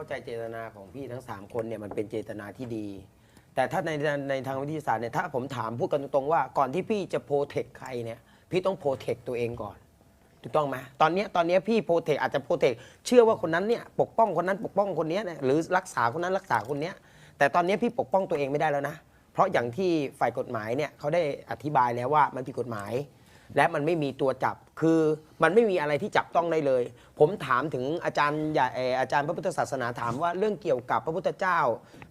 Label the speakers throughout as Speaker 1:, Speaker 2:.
Speaker 1: เข้าใจเจตนาของพี่ทั้ง 3 คนเนี่ยมันเป็นเจตนาที่ดี แต่ถ้าในในทางวิทยาศาสตร์เนี่ยถ้าผมถามพูดกันตรงๆว่าก่อนที่พี่จะโปรเทคใครเนี่ยพี่ต้องโปรเทคตัวเองก่อนถูกต้องไหมตอนนี้ตอนนี้พี่โปรเทคอาจจะโปรเทคเชื่อว่าคนนั้นเนี่ยปกป้องคนนั้นปกป้องคนนี้เนี่ยหรือรักษาคนนั้นรักษาคนนี้แต่ตอนนี้พี่ปกป้องตัวเองไม่ได้แล้วนะ เพราะอย่างที่ฝ่ายกฎหมายเนี่ยเขาได้อธิบายแล้วว่ามันผิดกฎหมาย และมันไม่มีตัวจับคือมันไม่มีอะไรที่จับต้องได้เลย ผมถามถึงอาจารย์ใหญ่เอ่ออาจารย์พระพุทธศาสนาถามว่าเรื่องเกี่ยวกับพระพุทธเจ้า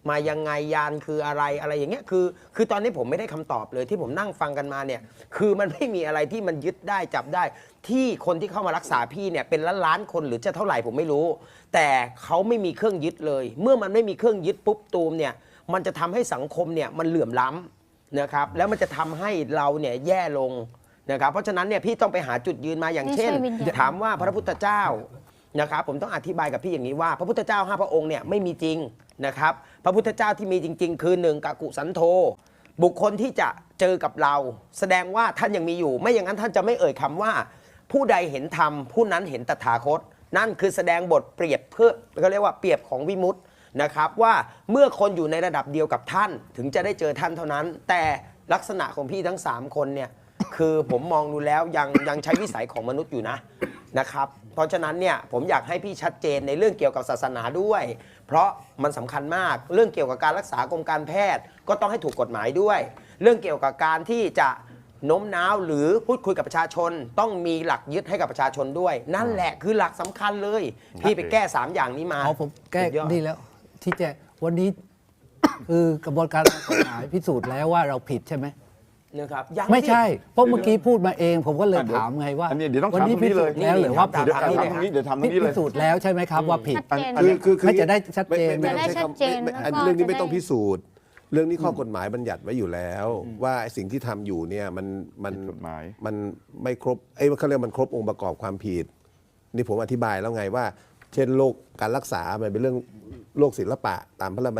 Speaker 1: มายังไงยานคืออะไรอะไรอย่างเงี้ยคือ คือตอนนี้ผมไม่ได้คำตอบเลยที่ผมนั่งฟังกันมาเนี่ยคือมันไม่มีอะไรที่มันยึดได้จับได้ ที่คนที่เข้ามารักษาพี่เนี่ยเป็นล้านล้านๆคนหรือจะเท่าไหร่ผมไม่รู้ แต่เขาไม่มีเครื่องยึดเลย เมื่อมันไม่มีเครื่องยึดปุ๊บตูมเนี่ยมันจะทำให้สังคมเนี่ยมันเหลื่อมล้ำ นะครับแล้วมันจะทำให้เราเนี่ยแย่ลง นะครับเพราะฉะนั้นเนี่ยพี่ต้องไปหาจุดยืนมาอย่าง
Speaker 2: ไม่
Speaker 1: เช่น
Speaker 2: ใช่วิญญาณ
Speaker 1: ถามว่าพระพุทธเจ้านะครับผมต้องอธิบายกับพี่อย่างนี้ว่า พระพุทธเจ้าห้าพระองค์เนี่ยไม่มีจริงนะครับพระพุทธเจ้าที่มีจริง ๆ คือหนึ่งกากุสันโธบุคคลที่จะเจอกับเรา แสดงว่าท่านยังมีอยู่ ไม่อย่างนั้นท่านจะไม่เอ่ยคำว่า ผู้ใดเห็นธรรมผู้นั้นเห็นตถาคต นั่นคือแสดงบทเปรียบเพื่อเขาเรียกว่าเปรียบของวิมุตตินะครับว่าเมื่อคนอยู่ในระดับเดียวกับท่าน ถึงจะได้เจอท่านเท่านั้น แต่ลักษณะของพี่ทั้ง3คนเนี่ย คือผมมองดูแล้วยังยังใช้วิสัยของมนุษย์อยู่นะนะครับ เพราะฉะนั้นเนี่ยผมอยากให้พี่ชัดเจนในเรื่องเกี่ยวกับศาสนาด้วย เพราะมันสำคัญมากเรื่องเกี่ยวกับการรักษากรมการแพทย์ ก็ต้องให้ถูกกฎหมายด้วย เรื่องเกี่ยวกับการที่จะโน้มน้าวหรือพูดคุยกับประชาชน ต้องมีหลักยึดให้กับประชาชนด้วย นั่นแหละคือหลักสำคัญเลย พี่ไปแก้ 3 อย่างนี้มา
Speaker 3: เอาผมแก้
Speaker 1: สุดยอด
Speaker 3: นี่แล้ว ที่แจวันนี้คือกระบวนการทางกฎหมายพิสูจน์แล้วว่าเราผิดใช่ไหม
Speaker 1: นะครับยัง
Speaker 3: ไม่ใช่
Speaker 1: สิ
Speaker 3: เพราะเมื่อกี้พูดมาเอง ผมก็เลย
Speaker 4: อะเดี๋ยว
Speaker 3: ถามไงว่า
Speaker 4: อันนี้เดี๋ยวต้อง
Speaker 3: วั
Speaker 4: ถาม
Speaker 3: นี้
Speaker 4: ตรงนี้
Speaker 3: พิ
Speaker 4: เล
Speaker 3: สู
Speaker 4: ย
Speaker 3: จน์แล้วหรือว่าผิด
Speaker 4: เดี๋ยวถามตรงนี้เดี๋ยวทำตรงนี้เลย
Speaker 3: พิสูจน์แล้วใช่ไหมครับว่าผิด
Speaker 2: ชัดเจน
Speaker 4: อันนี้
Speaker 5: คือคือ
Speaker 3: ไม่จะได้ชัดเจน
Speaker 5: ไม่
Speaker 2: จะได้
Speaker 5: ไม่
Speaker 2: ชัดเจน
Speaker 5: ไม่
Speaker 2: แล้วก็
Speaker 5: อันเรื่องนี้ไม่
Speaker 2: จะได้
Speaker 5: ต้องพิสูจน์ เรื่องนี้ข้อกฎหมายบัญญัติไว้อยู่แล้ว ว่าไอ้สิ่งที่ทำอยู่เนี่ยมันมัน
Speaker 4: ผิดกฎหมาย
Speaker 5: มันไม่ครบไอ้ยเขาเรียกมันครบองค์ประกอบความผิด นี่ผมอธิบายแล้วไงว่า เช่นโรคการรักษามันเป็นเรื่องโรคศิลปะตามพระราชบัญ